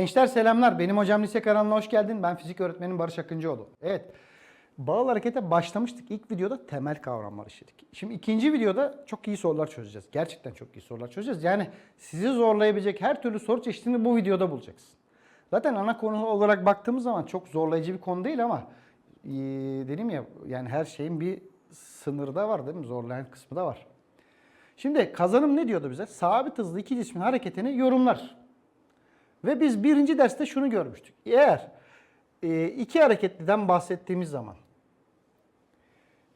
Gençler selamlar. Benim hocam lise kanalına hoş geldin. Ben fizik öğretmenim Barış Akıncıoğlu. Evet. Bağıl harekete başlamıştık. İlk videoda temel kavramlar işledik. Şimdi ikinci videoda çok iyi sorular çözeceğiz. Gerçekten çok iyi sorular çözeceğiz. Yani sizi zorlayabilecek her türlü soru çeşidini bu videoda bulacaksın. Zaten ana konu olarak baktığımız zaman çok zorlayıcı bir konu değil ama ee, dedim ya yani her şeyin bir sınırı da var değil mi? Zorlayan kısmı da var. Şimdi kazanım ne diyordu bize? Sabit hızlı iki cismin hareketini yorumlar. Ve biz birinci derste şunu görmüştük. Eğer e, iki hareketliden bahsettiğimiz zaman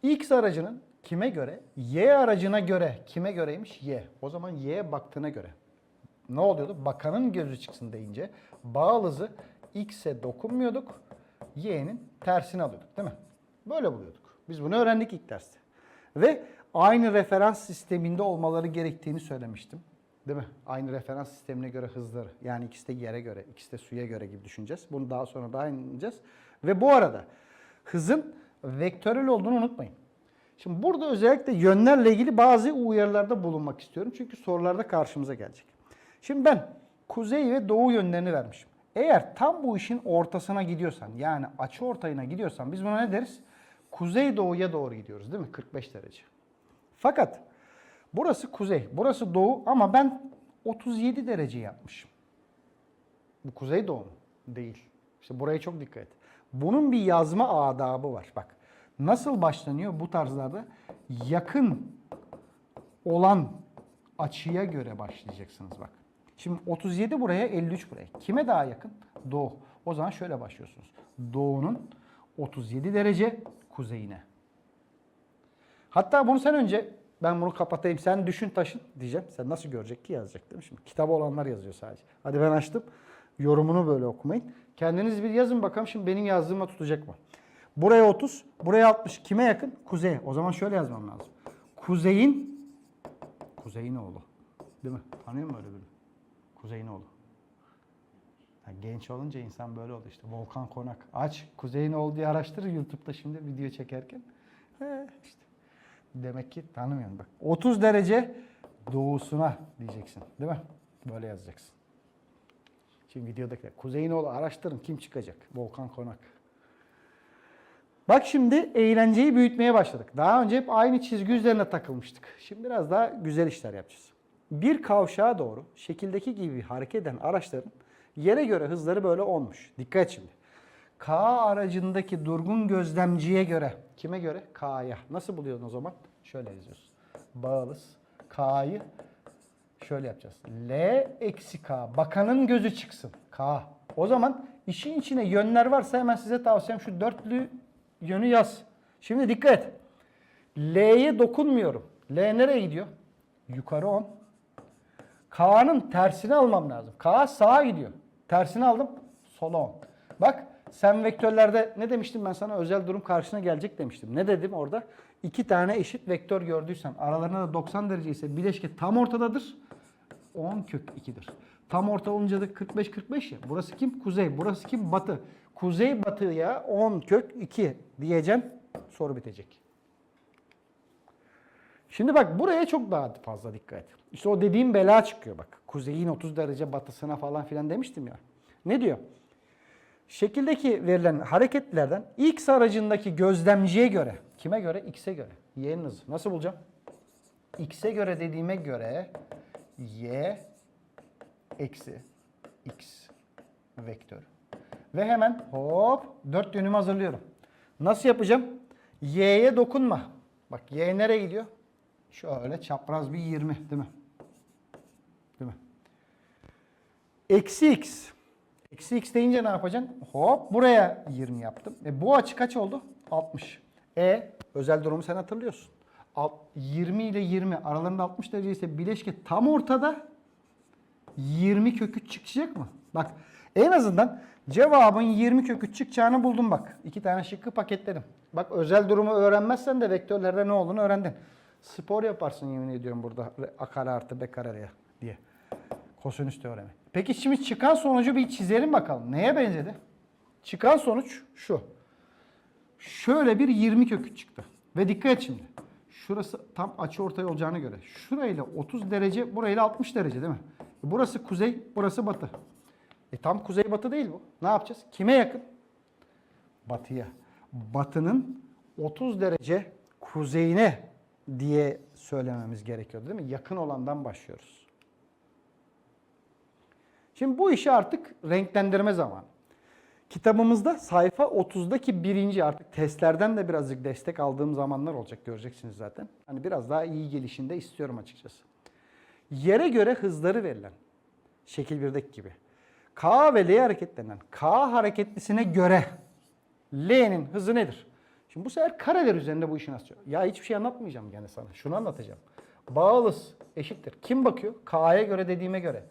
X aracının kime göre? Y aracına göre. Kime göreymiş? Y. O zaman Y'ye baktığına göre. Ne oluyordu? Bakanın gözü çıksın deyince bağıl hızı X'e dokunmuyorduk. Y'nin tersini alıyorduk değil mi? Böyle buluyorduk. Biz bunu öğrendik ilk derste. Ve aynı referans sisteminde olmaları gerektiğini söylemiştim. Değil mi? Aynı referans sistemine göre hızları. Yani ikisi de yere göre, ikisi de suya göre gibi düşüneceğiz. Bunu daha sonra daha ineceğiz. Ve bu arada hızın vektörel olduğunu unutmayın. Şimdi burada özellikle yönlerle ilgili bazı uyarılarda bulunmak istiyorum. Çünkü sorularda karşımıza gelecek. Şimdi ben kuzey ve doğu yönlerini vermişim. Eğer tam bu işin ortasına gidiyorsan yani açı ortayına gidiyorsan biz buna ne deriz? Kuzey doğuya doğru gidiyoruz değil mi? 45 derece. Fakat burası kuzey, burası doğu ama ben 37 derece yapmışım. Bu kuzey doğu mu? Değil. İşte buraya çok dikkat et. Bunun bir yazma adabı var. Bak nasıl başlanıyor bu tarzlarda? Yakın olan açıya göre başlayacaksınız bak. Şimdi 37 buraya 53 buraya. Kime daha yakın? Doğu. O zaman şöyle başlıyorsunuz. Doğunun 37 derece kuzeyine. Hatta bunu sen önce ben bunu kapatayım sen düşün taşın diyeceğim. Sen nasıl görecek ki yazacak değil mi? Şimdi kitabı olanlar yazıyor sadece. Hadi ben açtım. Yorumunu böyle okumayın. Kendiniz bir yazın bakalım şimdi benim yazdığıma tutacak mı? Buraya 30, buraya 60. Kime yakın? Kuzeye. O zaman şöyle yazmam lazım. Kuzeyin Kuzeyin oğlu. Değil mi? Tanıyor musun öyle birini? Kuzeyin oğlu. Ha, genç olunca insan böyle oldu işte. Volkan Konak. Aç Kuzey'in oğlu diye araştır YouTube'da şimdi video çekerken. He, işte. Demek ki tanımıyorum bak. 30 derece doğusuna diyeceksin. Değil mi? Böyle yazacaksın. Şimdi videodaki Kuzey'in oğlu araştırın kim çıkacak? Volkan Konak. Bak şimdi eğlenceyi büyütmeye başladık. Daha önce hep aynı çizgi üzerine takılmıştık. Şimdi biraz daha güzel işler yapacağız. Bir kavşağa doğru şekildeki gibi hareket eden araçların yere göre hızları böyle olmuş. Dikkat şimdi. K aracındaki durgun gözlemciye göre, kime göre? K'ya. Nasıl buluyorsun o zaman? Şöyle yazıyorsun. Bağlız. K'yı şöyle yapacağız. L eksi K. Bakanın gözü çıksın. K. O zaman işin içine yönler varsa hemen size tavsiyem şu dörtlü yönü yaz. Şimdi dikkat. L'ye dokunmuyorum. L nereye gidiyor? Yukarı 10. K'nın tersini almam lazım. K sağa gidiyor. Tersini aldım. Sola 10. Bak sen vektörlerde ne demiştim ben sana? Özel durum karşına gelecek demiştim. Ne dedim orada? İki tane eşit vektör gördüysen aralarında da 90 derece ise bileşke tam ortadadır. 10 kök 2'dir. Tam orta olunca da 45-45 ya. Burası kim? Kuzey. Burası kim? Batı. Kuzey batıya 10 kök 2 diyeceksin. Soru bitecek. Şimdi bak buraya çok daha fazla dikkat et. İşte o dediğim bela çıkıyor bak. Kuzeyin 30 derece batısına falan filan demiştim ya. Ne diyor? Şekildeki verilen hareketlerden X aracındaki gözlemciye göre, kime göre? X'e göre. Y'nin hızı. Nasıl bulacağım? X'e göre dediğime göre Y eksi X vektörü. Ve hemen hop dört yönümü hazırlıyorum. Nasıl yapacağım? Y'ye dokunma. Bak Y nereye gidiyor? Şöyle çapraz bir 20 değil mi? Değil mi? Eksi X. Eksi X deyince ne yapacaksın? Hop buraya 20 yaptım. E bu açı kaç oldu? 60. E özel durumu sen hatırlıyorsun. Alt- 20 ile 20 aralarında 60 derece ise bileşke tam ortada 20 kök 3 çıkacak mı? Bak en azından cevabın 20 kök 3 çıkacağını buldum bak. İki tane şıkkı paketledim. Bak özel durumu öğrenmezsen de vektörlerde ne olduğunu öğrendin. Spor yaparsın yemin ediyorum burada a kare artı b kare diye. Kosinüs teoremi. Peki şimdi çıkan sonucu bir çizelim bakalım. Neye benzedi? Çıkan sonuç şu. Şöyle bir 20 kök 3 çıktı. Ve dikkat et şimdi. Şurası tam açı ortay olacağına göre. Şurayla 30 derece, burayla 60 derece değil mi? Burası kuzey, burası batı. E tam kuzeybatı değil bu. Ne yapacağız? Kime yakın? Batıya. Batının 30 derece kuzeyine diye söylememiz gerekiyor değil mi? Yakın olandan başlıyoruz. Şimdi bu işi artık renklendirme zamanı. Kitabımızda sayfa 30'daki birinci artık testlerden de birazcık destek aldığım zamanlar olacak göreceksiniz zaten. Hani biraz daha iyi gelişinde istiyorum açıkçası. Yere göre hızları verilen şekil 1'deki gibi. K ve L hareketlenen K hareketlisine göre L'nin hızı nedir? Şimdi bu sefer kareler üzerinde bu işi nasıl? Ya hiçbir şey anlatmayacağım gene sana. Şunu anlatacağım. Bağlız eşittir. Kim bakıyor? K'ya göre dediğime göre.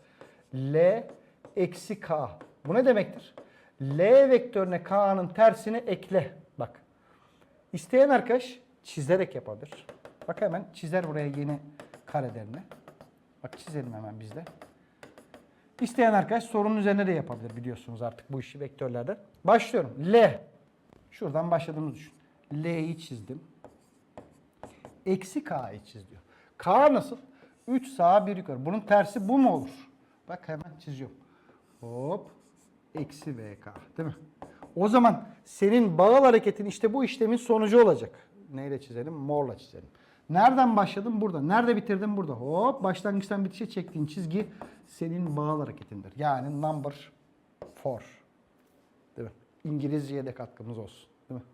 L eksi K. Bu ne demektir? L vektörüne K'nın tersini ekle. Bak. İsteyen arkadaş çizerek yapabilir. Bak hemen çizer buraya yeni karelerini. Bak çizelim hemen biz de. İsteyen arkadaş sorunun üzerine de yapabilir biliyorsunuz artık bu işi vektörlerden. Başlıyorum. L. Şuradan başladığımızı düşün. L'yi çizdim. Eksi K'yı çiz diyor. K nasıl? 3 sağa 1 yukarı. Bunun tersi bu mu olur? Bak hemen çiziyorum. Hop. Eksi VK. Değil mi? O zaman senin bağıl hareketin işte bu işlemin sonucu olacak. Neyle çizelim? Morla çizelim. Nereden başladın? Burada. Nerede bitirdin? Burada. Hop. Başlangıçtan bitişe çektiğin çizgi senin bağıl hareketindir. Yani number 4. Değil mi? İngilizceye de katkımız olsun. Değil mi?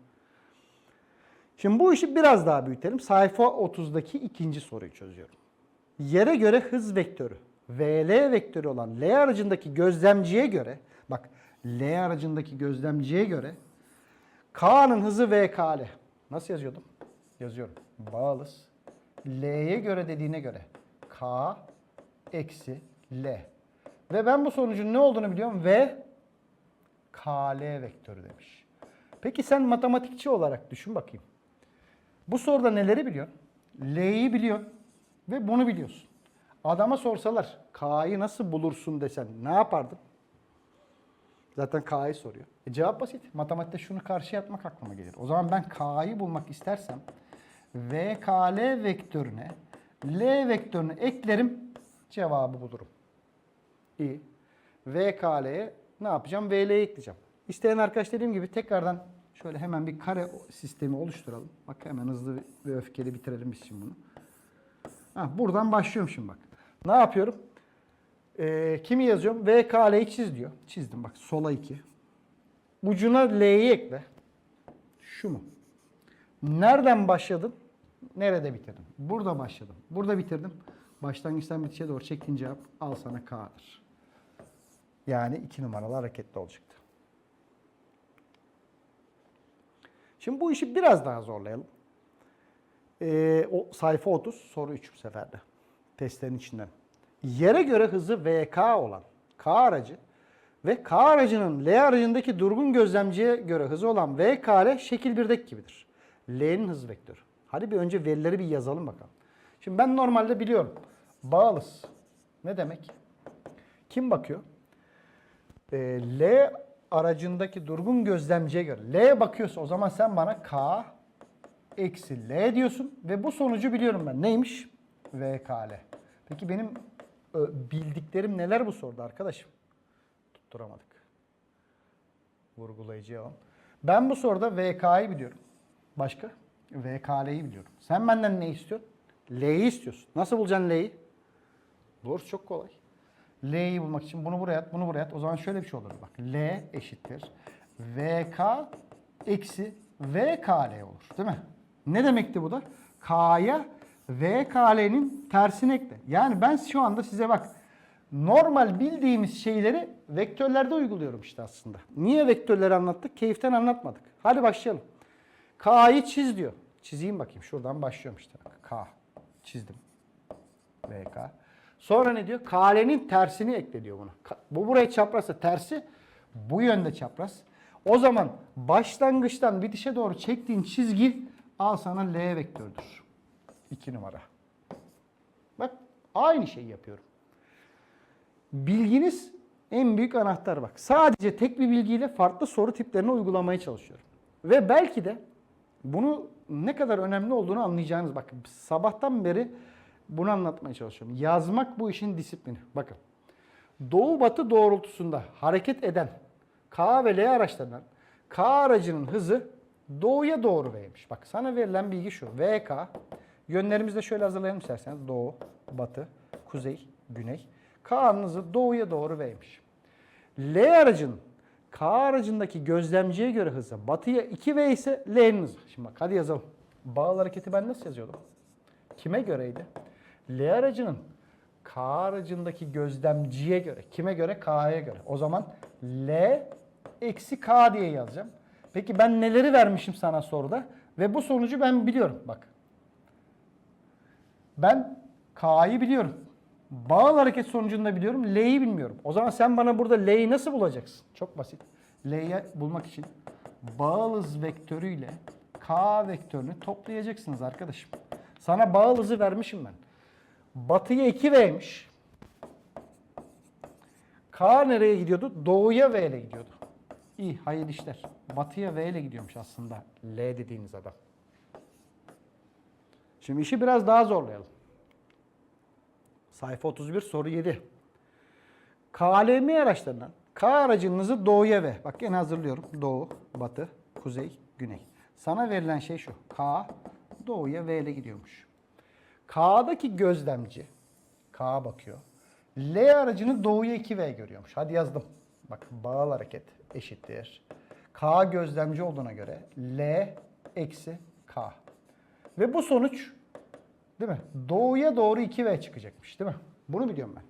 Şimdi bu işi biraz daha büyütelim. Sayfa 30'daki ikinci soruyu çözüyorum. Yere göre hız vektörü VL vektörü olan L aracındaki gözlemciye göre bak L aracındaki gözlemciye göre K'nın hızı VKL. Nasıl yazıyordum? Yazıyorum. Bağlız. L'ye göre dediğine göre K eksi L. Ve ben bu sonucun ne olduğunu biliyorum. V KL vektörü demiş. Peki sen matematikçi olarak düşün bakayım. Bu soruda neleri biliyorsun? L'yi biliyorsun ve bunu biliyorsun. Adama sorsalar K'yı nasıl bulursun desen ne yapardın? Zaten K'yı soruyor. E cevap basit. Matematikte şunu karşıya atmak aklıma gelir. O zaman ben K'yı bulmak istersem VKL vektörüne L vektörünü eklerim cevabı bulurum. İyi. VKL'ye ne yapacağım? VL'ye ekleyeceğim. İsteyen arkadaş dediğim gibi tekrardan şöyle hemen bir kare sistemi oluşturalım. Bak hemen hızlı ve öfkeli bitirelim biz şimdi bunu. Ha, buradan başlıyorum şimdi bak. Ne yapıyorum? Ee, kimi yazıyorum? VKL'yi çiz diyor. Çizdim bak sola 2. Ucuna L'yi ekle. Şu mu? Nereden başladın? Nerede bitirdin? Burada başladım. Burada bitirdim. Başlangıçtan bitişe doğru çektiğin cevap al sana K'dır. Yani iki numaralı hareketli olacaktı. Şimdi bu işi biraz daha zorlayalım. Ee, o sayfa 30 soru 3 bu seferde. Testlerin içinden. Yere göre hızı VK olan K aracı ve K aracının L aracındaki durgun gözlemciye göre hızı olan VKL şekil 1'deki gibidir. L'nin hız vektörü. Hadi bir önce verileri bir yazalım bakalım. Şimdi ben normalde biliyorum. Bağlız. Ne demek? Kim bakıyor? Ee, L aracındaki durgun gözlemciye göre. L bakıyorsa o zaman sen bana K eksi L diyorsun ve bu sonucu biliyorum ben. Neymiş? VKL. Peki benim ö, bildiklerim neler bu soruda arkadaşım? Tutturamadık. Vurgulayıcı alalım. Ben bu soruda VK'yı biliyorum. Başka? VKL'yi biliyorum. Sen benden ne istiyorsun? L'yi istiyorsun. Nasıl bulacaksın L'yi? Buluruz çok kolay. L'yi bulmak için bunu buraya at, bunu buraya at. O zaman şöyle bir şey olur bak. L eşittir. VK eksi VKL olur. Değil mi? Ne demekti bu da? K'ya VKL'nin tersini ekle. Yani ben şu anda size bak normal bildiğimiz şeyleri vektörlerde uyguluyorum işte aslında. Niye vektörleri anlattık? Keyiften anlatmadık. Hadi başlayalım. K'yı çiz diyor. Çizeyim bakayım. Şuradan başlıyorum işte. Bak. K. Çizdim. VK. Sonra ne diyor? KL'nin tersini ekle diyor buna. Bu buraya çaprazsa tersi bu yönde çapraz. O zaman başlangıçtan bitişe doğru çektiğin çizgi al sana L vektörüdür. 2 numara. Bak aynı şeyi yapıyorum. Bilginiz en büyük anahtar bak. Sadece tek bir bilgiyle farklı soru tiplerini uygulamaya çalışıyorum. Ve belki de bunu ne kadar önemli olduğunu anlayacağınız bak sabahtan beri bunu anlatmaya çalışıyorum. Yazmak bu işin disiplini. Bakın. doğu batı doğrultusunda hareket eden K ve L araçlarından K aracının hızı doğuya doğru V'ymiş. Bak sana verilen bilgi şu. VK yönlerimizi de şöyle hazırlayalım isterseniz. Doğu, batı, kuzey, güney. K'nın hızı doğuya doğru V'ymiş. L aracının K aracındaki gözlemciye göre hızı batıya 2V ise L'nin hızı. Şimdi bak hadi yazalım. Bağıl hareketi ben nasıl yazıyordum? Kime göreydi? L aracının K aracındaki gözlemciye göre. Kime göre? K'ya göre. O zaman L eksi K diye yazacağım. Peki ben neleri vermişim sana soruda? Ve bu sonucu ben biliyorum. Bak. Ben K'yı biliyorum. Bağıl hareket sonucunda biliyorum. L'yi bilmiyorum. O zaman sen bana burada L'yi nasıl bulacaksın? Çok basit. L'yi bulmak için bağıl hız vektörüyle K vektörünü toplayacaksınız arkadaşım. Sana bağıl hızı vermişim ben. Batıya 2V'ymiş. K nereye gidiyordu? Doğuya V ile gidiyordu. İyi, hayırlı işler. Batıya V ile gidiyormuş aslında L dediğiniz adam. Şimdi işi biraz daha zorlayalım. Sayfa 31 soru 7. KLM araçlarından K aracının hızı doğuya V. Bak yine hazırlıyorum. Doğu, batı, kuzey, güney. Sana verilen şey şu. K doğuya V ile gidiyormuş. K'daki gözlemci K bakıyor. L aracını doğuya 2V görüyormuş. Hadi yazdım. Bak bağıl hareket eşittir. K gözlemci olduğuna göre L eksi K. Ve bu sonuç değil mi? Doğuya doğru 2V çıkacakmış değil mi? Bunu biliyorum ben.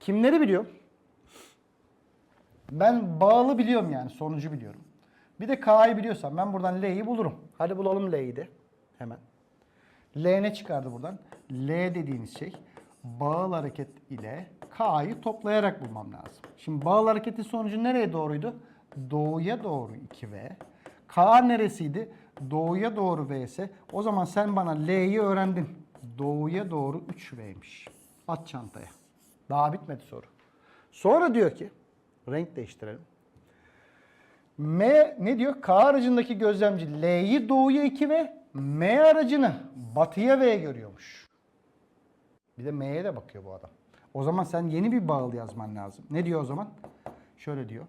Kimleri biliyorum? Ben bağlı biliyorum yani sonucu biliyorum. Bir de K'yı biliyorsam ben buradan L'yi bulurum. Hadi bulalım L'yi de hemen. L ne çıkardı buradan? L dediğiniz şey bağıl hareket ile K'yı toplayarak bulmam lazım. Şimdi bağıl hareketin sonucu nereye doğruydu? Doğuya doğru 2V. K neresiydi? Doğuya doğru V ise o zaman sen bana L'yi öğrendin. Doğuya doğru 3V'ymiş. At çantaya. Daha bitmedi soru. Sonra diyor ki renk değiştirelim. M ne diyor? K aracındaki gözlemci L'yi doğuya 2 ve M aracını batıya V görüyormuş. Bir de M'ye de bakıyor bu adam. O zaman sen yeni bir bağıl yazman lazım. Ne diyor o zaman? Şöyle diyor.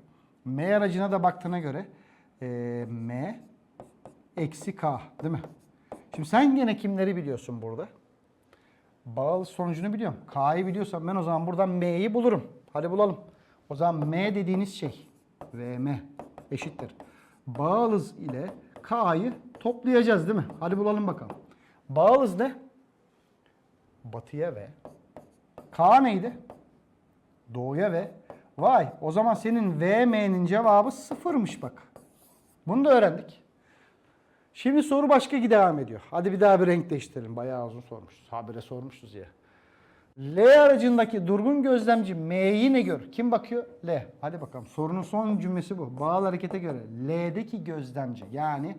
M aracına da baktığına göre e, M eksi K değil mi? Şimdi sen gene kimleri biliyorsun burada? Bağlı sonucunu biliyorum. K'yı biliyorsam ben o zaman buradan M'yi bulurum. Hadi bulalım. O zaman M dediğiniz şey VM eşittir. Bağlız ile K'yı toplayacağız değil mi? Hadi bulalım bakalım. Bağlız ne? Batıya ve K neydi? Doğuya ve Vay o zaman senin VM'nin cevabı sıfırmış bak. Bunu da öğrendik. Şimdi soru başka ki devam ediyor. Hadi bir daha bir renk değiştirelim. Bayağı uzun sormuşuz. Habire sormuşuz ya. L aracındaki durgun gözlemci M'yi ne gör? Kim bakıyor? L. Hadi bakalım. Sorunun son cümlesi bu. Bağlı harekete göre L'deki gözlemci yani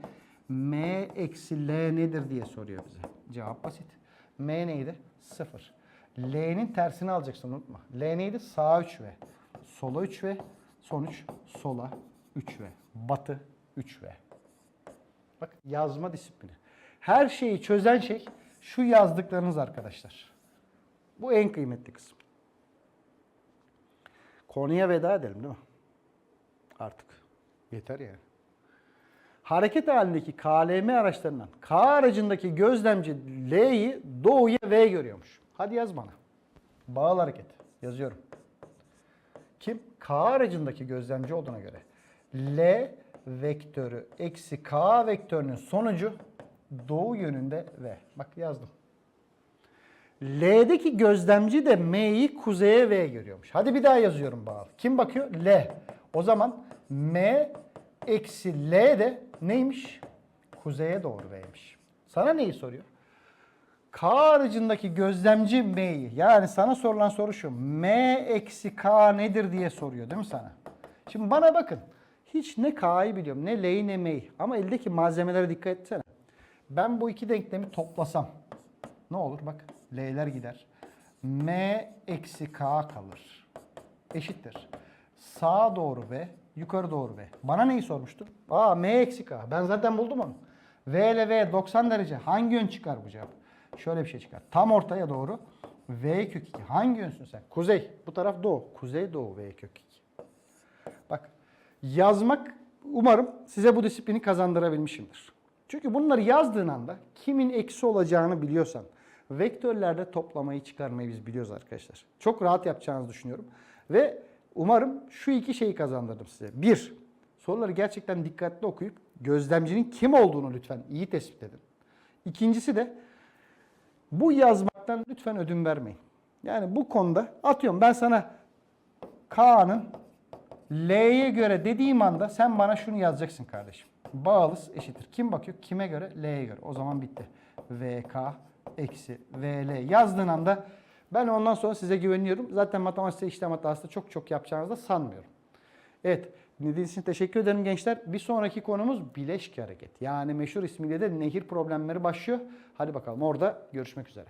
M eksi L nedir diye soruyor bize. Cevap basit. M neydi? Sıfır. L'nin tersini alacaksın unutma. L neydi? Sağa 3V. Sola 3V. Sonuç sola 3V. Batı 3V. Bak yazma disiplini. Her şeyi çözen şey şu yazdıklarınız arkadaşlar. Bu en kıymetli kısım. Konuya veda edelim değil mi? Artık. Yeter yani. Hareket halindeki KLM araçlarından K aracındaki gözlemci L'yi doğuya V görüyormuş. Hadi yaz bana. Bağıl hareket. Yazıyorum. Kim? K aracındaki gözlemci olduğuna göre. L vektörü eksi K vektörünün sonucu doğu yönünde V. Bak yazdım. L'deki gözlemci de M'yi kuzeye V görüyormuş. Hadi bir daha yazıyorum bağlı. Kim bakıyor? L. O zaman M eksi L de neymiş? Kuzeye doğru V'ymiş. Sana neyi soruyor? K aracındaki gözlemci M'yi. Yani sana sorulan soru şu. M eksi K nedir diye soruyor değil mi sana? Şimdi bana bakın. Hiç ne K'yı biliyorum ne L'yi ne M'yi. Ama eldeki malzemelere dikkat etsene. Ben bu iki denklemi toplasam ne olur? Bak L'ler gider. M eksi K kalır. Eşittir. Sağa doğru V, yukarı doğru V. Bana neyi sormuştu? Aa M eksi K. Ben zaten buldum onu. V ile V 90 derece. Hangi yön çıkar bu cevap? Şöyle bir şey çıkar. Tam ortaya doğru V kök 2. Hangi yönsün sen? Kuzey. Bu taraf doğu. Kuzey doğu V kök 2. Yazmak umarım size bu disiplini kazandırabilmişimdir. Çünkü bunları yazdığın anda kimin eksi olacağını biliyorsan vektörlerde toplamayı çıkarmayı biz biliyoruz arkadaşlar. Çok rahat yapacağınızı düşünüyorum. Ve umarım şu iki şeyi kazandırdım size. Bir, soruları gerçekten dikkatli okuyup gözlemcinin kim olduğunu lütfen iyi tespit edin. İkincisi de bu yazmaktan lütfen ödün vermeyin. Yani bu konuda atıyorum ben sana K'nın L'ye göre dediğim anda sen bana şunu yazacaksın kardeşim. Bağlız eşittir. Kim bakıyor? Kime göre? L'ye göre. O zaman bitti. VK eksi VL yazdığın anda ben ondan sonra size güveniyorum. Zaten matematikte işlem hatası çok çok yapacağınızı da sanmıyorum. Evet. Dinlediğiniz için teşekkür ederim gençler. Bir sonraki konumuz bileşki hareket. Yani meşhur ismiyle de nehir problemleri başlıyor. Hadi bakalım orada görüşmek üzere.